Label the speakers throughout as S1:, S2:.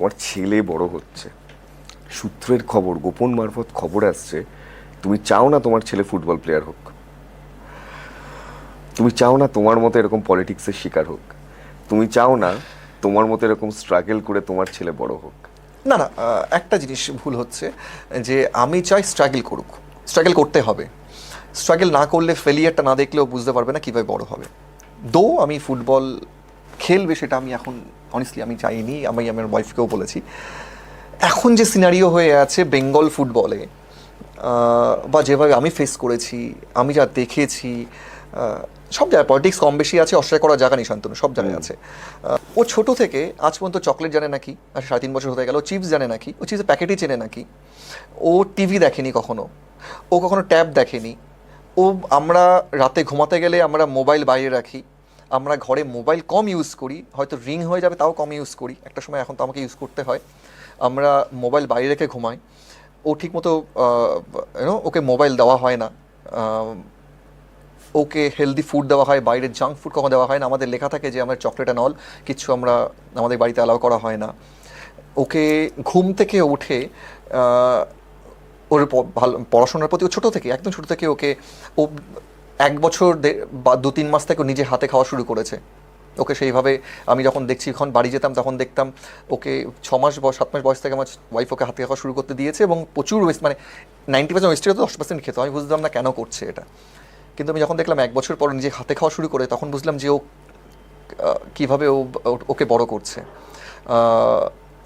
S1: তোমার ছেলে বড় হচ্ছে। সূত্রের খবর, গোপন মারফত খবর আসছে, তুমি চাও না তোমার ছেলে ফুটবল প্লেয়ার হোক। তুমি চাও না তোমার মতো এরকম পলিটিক্সের শিকার হোক। তুমি চাও না তোমার মতো এরকম স্ট্রাগল করে তোমার ছেলে বড় হোক।
S2: না না একটা জিনিস ভুল হচ্ছে যে আমি চাই স্ট্রাগল করুক। স্ট্রাগল করতে হবে। স্ট্রাগল না করলে ফেলিয়ারটা না দেখলেও বুঝতে পারবে না কীভাবে বড় হবে। দো আমি ফুটবল খেলবে সেটা আমি এখন অনেস্টলি আমি চাইনি আমি আমার ওয়াইফকেও বলেছি। এখন যে সিনারিও হয়ে আছে বেঙ্গল ফুটবলে বা যেভাবে আমি ফেস করেছি আমি যা দেখেছি সব জায়গায় পলিটিক্স কম বেশি আছে অস্বীকার করার জায়গা নেই শান্তনু সব জায়গায় আছে। ও ছোট থেকে আজ পর্যন্ত চকলেট জানে নাকি? আর সাড়ে তিন বছর হতে গেল চিপস জানে নাকি? ও চিপসের প্যাকেটই চেনে নাকি? ও টিভি দেখেনি কখনো? ও কখনো ট্যাব দেখেনি? ও আমরা রাতে ঘুমাতে গেলে আমরা মোবাইল বাইরে রাখি? আমরা ঘরে মোবাইল কম ইউজ করি, হয়তো রিং হয়ে যাবে তাও কম ইউজ করি। একটা সময় এখন তো আমাকে ইউজ করতে হয়। আমরা মোবাইল বাইরে রেখে ঘুমাই। ও ঠিকমতো ওকে মোবাইল দেওয়া হয় না। ওকে হেলদি ফুড দেওয়া হয়, বাইরের জাঙ্ক ফুড কখনো দেওয়া হয় না। আমাদের লেখা থাকে যে, আমরা চকলেট অ্যান্ড অল কিছু আমরা, আমাদের বাড়িতে অ্যালাউ করা হয় না। ওকে ঘুম থেকে উঠে ওর ভালো, পড়াশোনার প্রতি ও ছোটো থেকে, একদম ছোটো থেকে ওকে ও এক বছর বা দু তিন মাস থেকে নিজে হাতে খাওয়া শুরু করেছে। ওকে সেইভাবে আমি যখন দেখছি, যখন বাড়ি যেতাম, তখন দেখতাম ওকে ছ মাস বয়স, সাত মাস বয়স থেকে আমার ওয়াইফ ওকে হাতে খাওয়া শুরু করতে দিয়েছে এবং প্রচুর ওয়েস্ট মানে নাইনটি পার্সেন্ট ওয়েস্টের তো, দশ পার্সেন্ট খেত। আমি বুঝতাম না কেন করছে এটা। কিন্তু আমি যখন দেখলাম এক বছর পর নিজে হাতে খাওয়া শুরু করে, তখন বুঝলাম যে ও কীভাবে ও ওকে বড় করছে।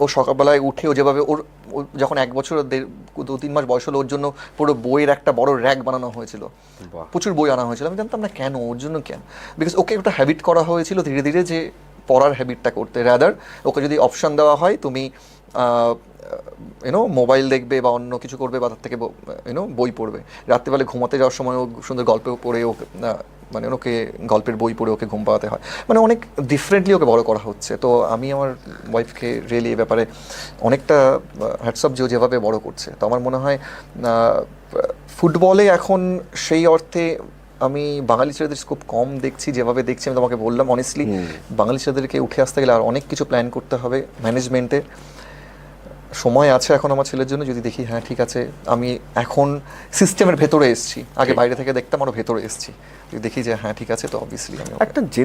S2: ও সকালবেলায় উঠে ও যেভাবে ওর যখন এক বছর দু তিন মাস বয়স হলো ওর জন্য পুরো বইয়ের একটা বড় র্যাক বানানো হয়েছিল। প্রচুর বই আনা হয়েছিল। আমি জানতাম না কেন? ওর জন্য কেন? বিকজ ওকে একটা হ্যাবিট করা হয়েছিল ধীরে ধীরে যে পড়ার হ্যাবিটটা করতে। রাদার ওকে যদি অপশান দেওয়া হয় তুমি ইউনো মোবাইল দেখবে বা অন্য কিছু করবে বা তার থেকে ইউনো বই পড়বে। রাত্রিবেলা ঘুমাতে যাওয়ার সময় ও সুন্দর গল্প পড়ে ওকে মানে ওকে গল্পের বই পড়ে ওকে ঘুম পাওয়াতে হয়। মানে অনেক ডিফারেন্টলি ওকে বড় করা হচ্ছে। তো আমি আমার ওয়াইফকে রিয়েলি এ ব্যাপারে অনেকটা হ্যাটসঅপ যে ও যেভাবে বড় করছে। তো আমার মনে হয় ফুটবলে এখন সেই অর্থে আমি বাঙালি ছেলেদের খুব কম দেখছি যেভাবে দেখছি আমি তোমাকে বললাম অনেস্টলি বাঙালি ছেলেদেরকে উঠে আসতে গেলে আর অনেক কিছু প্ল্যান করতে হবে ম্যানেজমেন্টে সময় আছে এখন আমার ছেলের জন্য যদি দেখি হ্যাঁ ঠিক আছে আমি এখন সিস্টেমের ভেতরে এসেছি। আগে বাইরে থেকে দেখতাম আরও ভেতরে এসেছি। যদি দেখি যে হ্যাঁ ঠিক আছে তো অবভিয়াসলি আমি একটা
S1: একটা